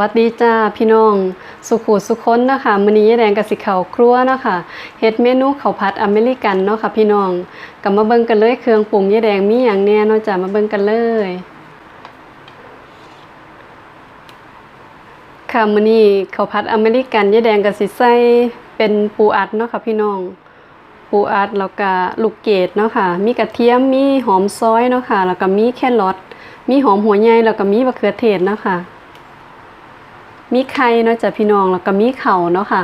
วัสดีจ้าพี่น้อง สุขูสุคนเนาะคะมื้อนี้ยแดงกับสิเขาครัวเนาะค่ะเฮ็ดเมนูข้าวผัดอเมริกันเนาะค่ะพี่น้องก็มาเบิ่งกันเลยเครื่องปรุงยายแดงมีหยังแน่เนาะจ้ามาเบิ่งกันเลย ค่ะมื้อนี้ข้าวผัดอเมริกันยายแดงก็สิใส่เป็นปูอัดเนาะค่ะพี่น้อง ปูอัดแล้วก็ลูกเกดเนาะค่ะ มีกระเทียมมีหอมซอยเนาะค่ะ แล้วก็มีแครอทมีหอมหัวใหญ่แล้วก็มีมะเขือเทศเนาะค่ะ มีไข่เนาะจ้ะพี่น้องแล้วก็มีเข่าเนาะค่ะ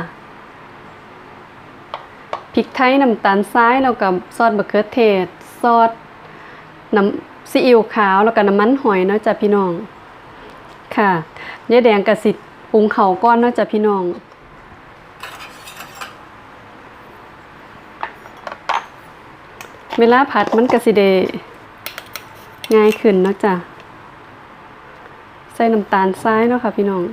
พริกไทยน้ำตาลทรายแล้วก็ซอสมะเขือเทศ ซอสน้ำซีอิ๊วขาวแล้วก็น้ำมันหอยเนาะจ้ะพี่น้อง ค่ะยายแดงกระสิปรุงเขาก้อนเนาะจ้ะพี่น้องเวลาผัดมันกระสิเดง่ายขึ้นเนาะจ้ะใส่น้ำตาลทรายเนาะค่ะพี่น้อง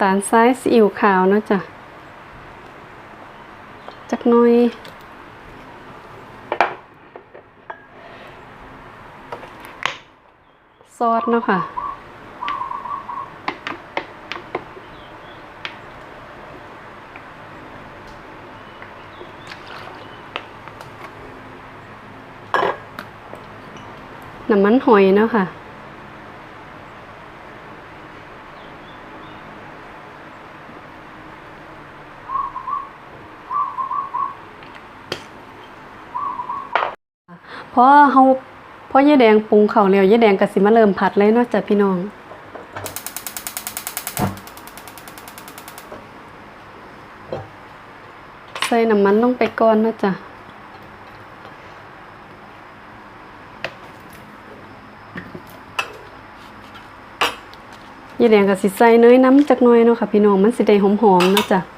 ตาลทรายซีอิ๊วขาวนะจ้ะจักหน่อย ซอสเนาะค่ะน้ำมันหอยเนาะค่ะ พราะเฮาพราะยายแดงปรุงข้าวแล้วยายแดงก็สิมาเริ่มผัดเลยเนาะจ้ะพี่น้อง ใส่น้ำมันลงไปก่อนนาะจ้ะยายแดงก็สิใส่เนยน้ำจักหน่อยเนาะค่ะพี่น้องมันสิได้หอมๆเนาะจ้ะ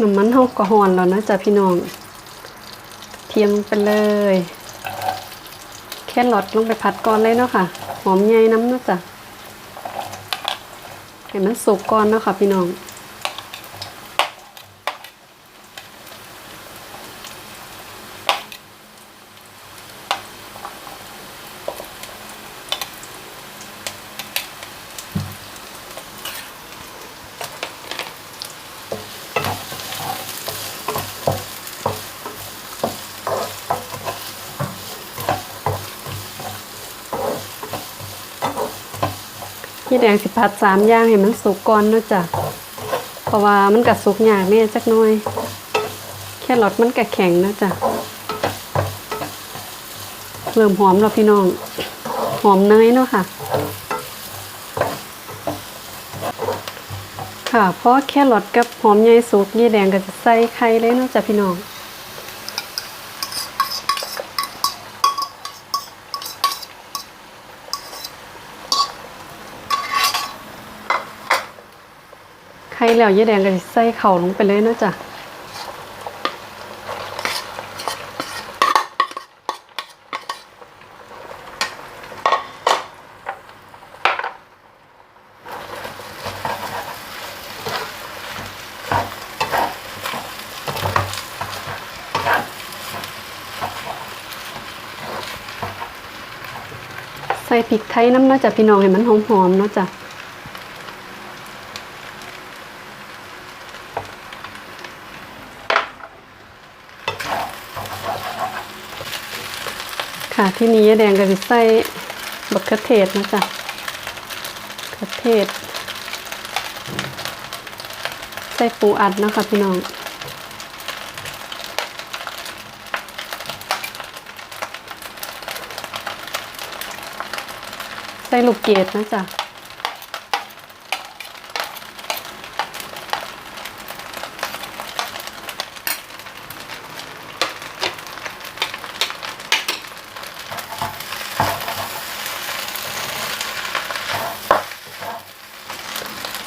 น้ำมันเฮาก็หอนแล้วนะจ๊ะพี่น้องเทียมไปเลยแค่หลอดลงไปผัดก่อนเลยเนาะค่ะ หอมใหญ่น้ำเนาะจ๊ะให้มันสุกก่อนเนาะค่ะพี่น้อง พี่แดงสิผัดสามย่างให้มันสุกก่อนนะจ้ะเพราะว่ามันกัสุกยากแน่จักน่อยแค่รสมันกะแข็งนะจ้ะเริ่มหอมแล้วพี่น้อง หอมเนยเนาะค่ะ ค่ะเพราะแค่รสกับหอมใหญ่สุกยี่แดงก็จะใส่ไข่เลยเนาะจ้ะพี่น้อง ข่แล้วยายแดงก็ใส่เข่าลงไปเลยนะจ้ะใส่พริกไทยน้ำเนาะจ้ะพี่น้องให้มันหอมๆเนาะจ้ะ ที่นี้แดงก็จะใส่บักเขือเทศนะจ๊ะเขือเทศ ใส่ปูอัดนะคะพี่น้องใส่ลูกเกดนะจ๊ะ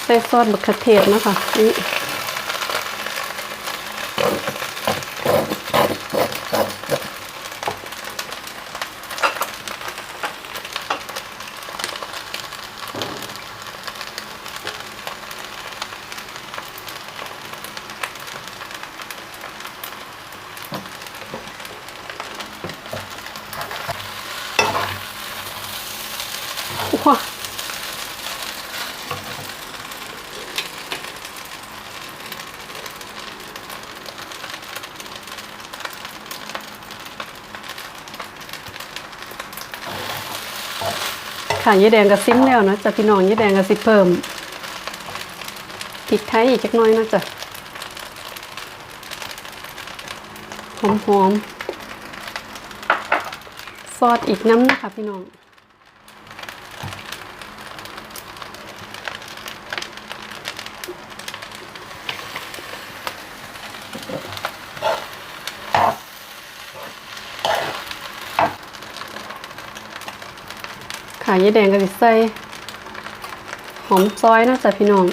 ใส่ซอสมะเขือเทศนะคะนี่ว้า ค่ะยี่แดงกับซิมแล้วนะจ้ะพี่น้องยี่แดงกับซิเพิ่มพริกไทยอีกจักน้อยนะจ้ะหอมหอมๆซอสอีกน้ำนะคะพี่น้อง ขายายแดงก็สิใส่หอมซอยนะจ๊ะพี่น้อง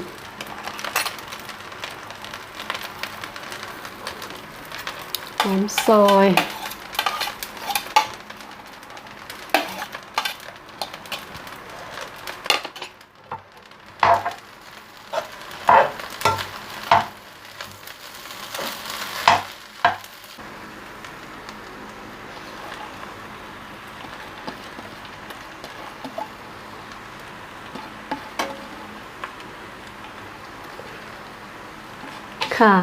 หอมซอย ค่ะ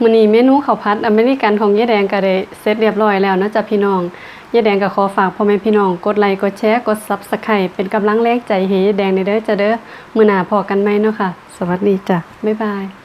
มื้อนี้เมนูข้าวผัดอเมริกันของยายแดงก็ได้เสร็จเรียบร้อยแล้วนะจ๊ะพี่น้องยายแดงก็ขอฝากพ่อแม่พี่น้องกดไลค์กดแชร์กด Subscribe เป็นกำลังแรงใจให้ยายแดงในเด้อจ้ะเด้อมื้อหน้าพอกันไหมเนาะค่ะ สวัสดีจ้ะบ๊ายบาย